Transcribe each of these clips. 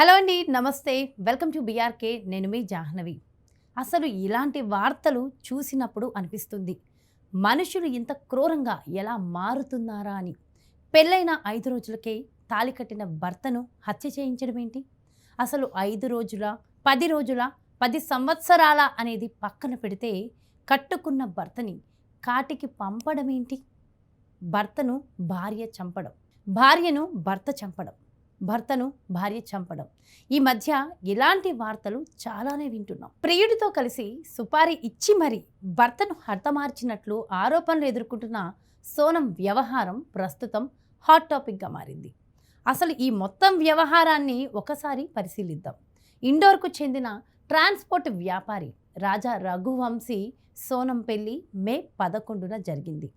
Hello అండి నమస్తే. Welcome to BRK. నేను మీ జాహ్నవి. అసలు ఇలాంటి వార్తలు చూసినప్పుడు అనిపిస్తుంది మనుషులు ఇంత క్రూరంగా ఎలా మారుతున్నారా అని. పెళ్ళైన ఐదు రోజులకే తాళి కట్టిన భర్తను హత్య చేయించడం ఏంటి? అసలు ఐదు రోజుల పది రోజుల పది సంవత్సరాల అనేది పక్కన పెడితే కట్టుకున్న భర్తని కాటికి పంపడం ఏంటి? భర్తను భార్య చంపడం భార్యను భర్త చంపడం. భర్తను భార్య చంపడం. ఈ మధ్య ఇలాంటి వార్తలు చాలానే వింటున్నాం. ప్రియుడితో కలిసి సుపారీ ఇచ్చి మరీ భర్తను హతమార్చినట్లు ఆరోపణలు ఎదుర్కొంటున్న సోనం వ్యవహారం ప్రస్తుతం హాట్ టాపిక్గా మారింది. అసలు ఈ మొత్తం వ్యవహారాన్ని ఒకసారి పరిశీలిద్దాం. ఇండోర్కు చెందిన ట్రాన్స్పోర్ట్ వ్యాపారి రాజా రఘువంశీ సోనం పెళ్ళి మే పదకొండున జరిగింది.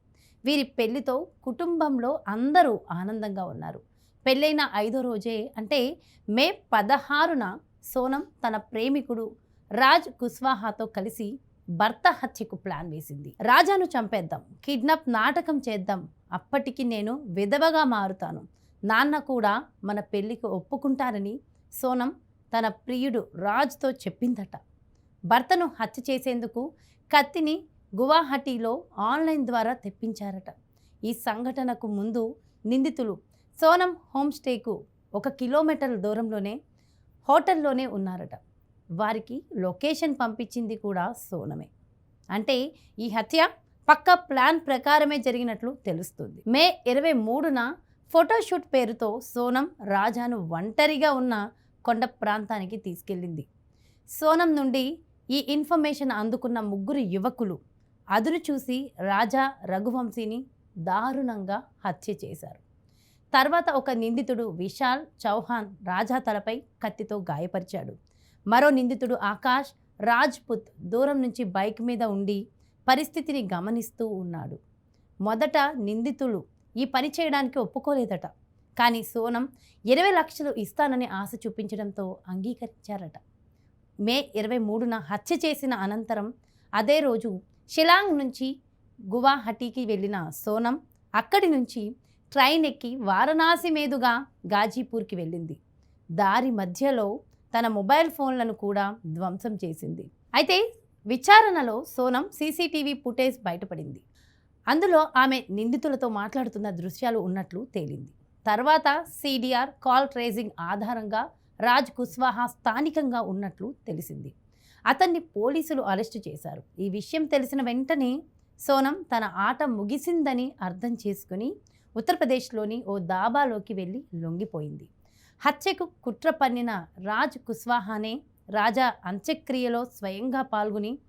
వీరి పెళ్ళితో కుటుంబంలో అందరూ ఆనందంగా ఉన్నారు. పెళ్ళైన ఐదో రోజే అంటే మే పదహారున సోనం తన ప్రేమికుడు రాజ్ కుస్వాహాతో కలిసి భర్త హత్యకు ప్లాన్ వేసింది. రాజాను చంపేద్దాం కిడ్నాప్ నాటకం చేద్దాం అప్పటికి నేను విధవగా మారుతాను. నాన్న కూడా మన పెళ్ళికి ఒప్పుకుంటారని సోనం తన ప్రియుడు రాజ్తో చెప్పిందట. భర్తను హత్య చేసేందుకు కత్తిని గువాహటీలో ఆన్లైన్ ద్వారా తెప్పించారట. ఈ సంఘటనకు ముందు నిందితులు సోనం హోమ్ స్టేకు ఒక కిలోమీటర్ల దూరంలోనే హోటల్లోనే ఉన్నారట. వారికి లొకేషన్ పంపించింది కూడా సోనమే. అంటే ఈ హత్య పక్క ప్లాన్ ప్రకారమే జరిగినట్లు తెలుస్తుంది. మే ఇరవై మూడున ఫోటోషూట్ పేరుతో సోనం రాజాను ఒంటరిగా ఉన్న కొండ ప్రాంతానికి తీసుకెళ్ళింది. సోనం నుండి ఈ ఇన్ఫర్మేషన్ అందుకున్న ముగ్గురు యువకులు అదును చూసి రాజా రఘువంశీని దారుణంగా హత్య చేశారు. తర్వాత ఒక నిందితుడు విశాల్ చౌహాన్ రాజా తలపై కత్తితో గాయపరిచాడు. మరో నిందితుడు ఆకాష్ రాజ్పుత్ దూరం నుంచి బైక్ మీద ఉండి పరిస్థితిని గమనిస్తూ ఉన్నాడు. మొదట నిందితుడు ఈ పని చేయడానికి ఒప్పుకోలేదట. కానీ సోనం ఇరవై లక్షలు ఇస్తానని ఆశ చూపించడంతో అంగీకరించారట. మే ఇరవై మూడున హత్య చేసిన అనంతరం అదే రోజు షిలాంగ్ నుంచి గువాహటీకి వెళ్ళిన సోనం అక్కడి నుంచి ట్రైన్ ఎక్కి వారణాసి మీదుగా గాజీపూర్కి వెళ్ళింది. దారి మధ్యలో తన మొబైల్ ఫోన్లను కూడా ధ్వంసం చేసింది. అయితే విచారణలో సోనం సీసీటీవీ ఫుటేజ్ బయటపడింది. అందులో ఆమె నిందితులతో మాట్లాడుతున్న దృశ్యాలు ఉన్నట్లు తేలింది. తర్వాత సిడిఆర్ కాల్ ట్రేసింగ్ ఆధారంగా రాజ్ కుస్వాహా స్థానికంగా ఉన్నట్లు తెలిసింది. అతన్ని పోలీసులు అరెస్టు చేశారు. ఈ విషయం తెలిసిన వెంటనే సోనం తన ఆట ముగిసిందని అర్థం చేసుకుని ఉత్తరప్రదేశ్లోని ఓ దాబాలోకి వెళ్ళి లొంగిపోయింది. హత్యకు కుట్ర పన్నిన రాజ్ కుస్వాహానే రాజా అంత్యక్రియలో స్వయంగా పాల్గొని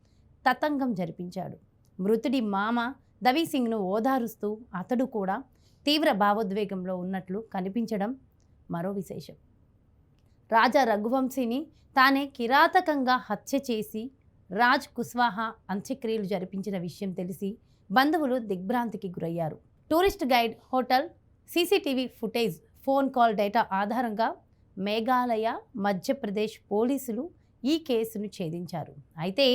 తతంగం జరిపించాడు. మృతుడి మామ దవీసింగ్ను ఓదారుస్తూ అతడు కూడా తీవ్ర భావోద్వేగంలో ఉన్నట్లు కనిపించడం మరో విశేషం. రాజా రఘువంశీని తానే కిరాతకంగా హత్య చేసి రాజ్ కుస్వాహా అంత్యక్రియలు జరిపించిన విషయం తెలిసి బంధువులు దిగ్భ్రాంతికి గురయ్యారు. Tourist guide hotel CCTV footage phone call data ఆధారంగా మేఘాలయ మధ్యప్రదేశ్ పోలీసులు ఈ కేసును ఛేదించారు. అయితే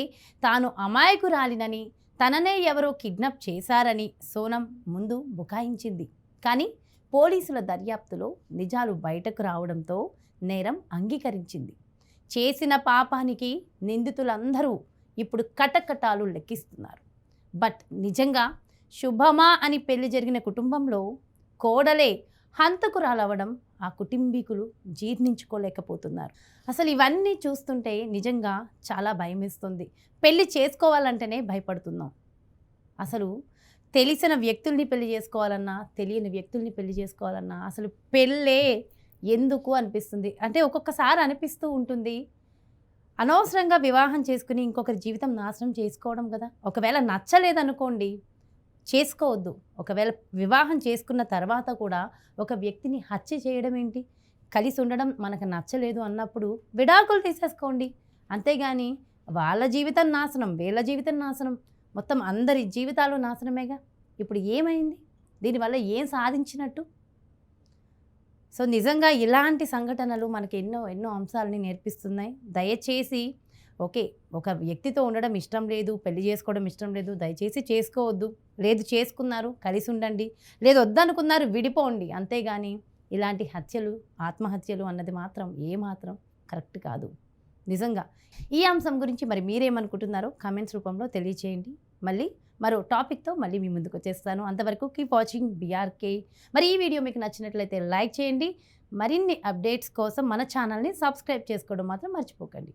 తాను అమాయకురాలినని తననే ఎవరో కిడ్నాప్ చేశారని సోనం ముందు బుకాయించింది. కానీ పోలీసుల దర్యాప్తులో నిజాలు బయటకు రావడంతో నేరం అంగీకరించింది. చేసిన పాపానికి నిందితులందరూ ఇప్పుడు కటకటాలు లెక్కిస్తున్నారు. బట్ నిజంగా శుభమా అని పెళ్ళి జరిగిన కుటుంబంలో కోడలే హంతకురాలవ్వడం ఆ కుటుంబీకులు జీర్ణించుకోలేకపోతున్నారు. అసలు ఇవన్నీ చూస్తుంటే నిజంగా చాలా భయమేస్తుంది. పెళ్ళి చేసుకోవాలంటేనే భయపడుతున్నాం. అసలు తెలిసిన వ్యక్తుల్ని పెళ్ళి చేసుకోవాలన్నా తెలియని వ్యక్తుల్ని పెళ్ళి చేసుకోవాలన్నా అసలు పెళ్ళే ఎందుకు అనిపిస్తుంది? అంటే ఒక్కొక్కసారి అనిపిస్తూ ఉంటుంది. అనవసరంగా వివాహం చేసుకుని ఇంకొకరి జీవితం నాశనం చేసుకోవడం కదా. ఒకవేళ నచ్చలేదనుకోండి చేసుకోవద్దు. ఒకవేళ వివాహం చేసుకున్న తర్వాత కూడా ఒక వ్యక్తిని హత్య చేయడం ఏంటి? కలిసి ఉండడం మనకు నచ్చలేదు అన్నప్పుడు విడాకులు తీసేసుకోండి. అంతేగాని వాళ్ళ జీవితం నాశనం వీళ్ళ జీవితం నాశనం మొత్తం అందరి జీవితాలు నాశనమేగా? ఇప్పుడు ఏమైంది? దీనివల్ల ఏం సాధించినట్టు? సో నిజంగా ఇలాంటి సంఘటనలు మనకి ఎన్నో ఎన్నో అంశాలని నేర్పిస్తున్నాయి. దయచేసి ఓకే ఒక వ్యక్తితో ఉండడం ఇష్టం లేదు పెళ్ళి చేసుకోవడం ఇష్టం లేదు దయచేసి చేసుకోవద్దు. లేదు చేసుకున్నారు కలిసి ఉండండి లేదు వద్దనుకున్నారు విడిపోండి. అంతేగాని ఇలాంటి హత్యలు ఆత్మహత్యలు అన్నది మాత్రం ఏమాత్రం కరెక్ట్ కాదు. నిజంగా. ఈ అంశం గురించి మరి మీరేమనుకుంటున్నారో కామెంట్స్ రూపంలో తెలియచేయండి. మళ్ళీ మరో టాపిక్తో మళ్ళీ మీ ముందుకు వచ్చేస్తాను. అంతవరకు కీప్ వాచింగ్ బీఆర్కే మరి ఈ వీడియో మీకు నచ్చినట్లయితే లైక్ చేయండి. మరిన్ని అప్డేట్స్ కోసం మన ఛానల్ని సబ్స్క్రైబ్ చేసుకోవడం మాత్రం మర్చిపోకండి.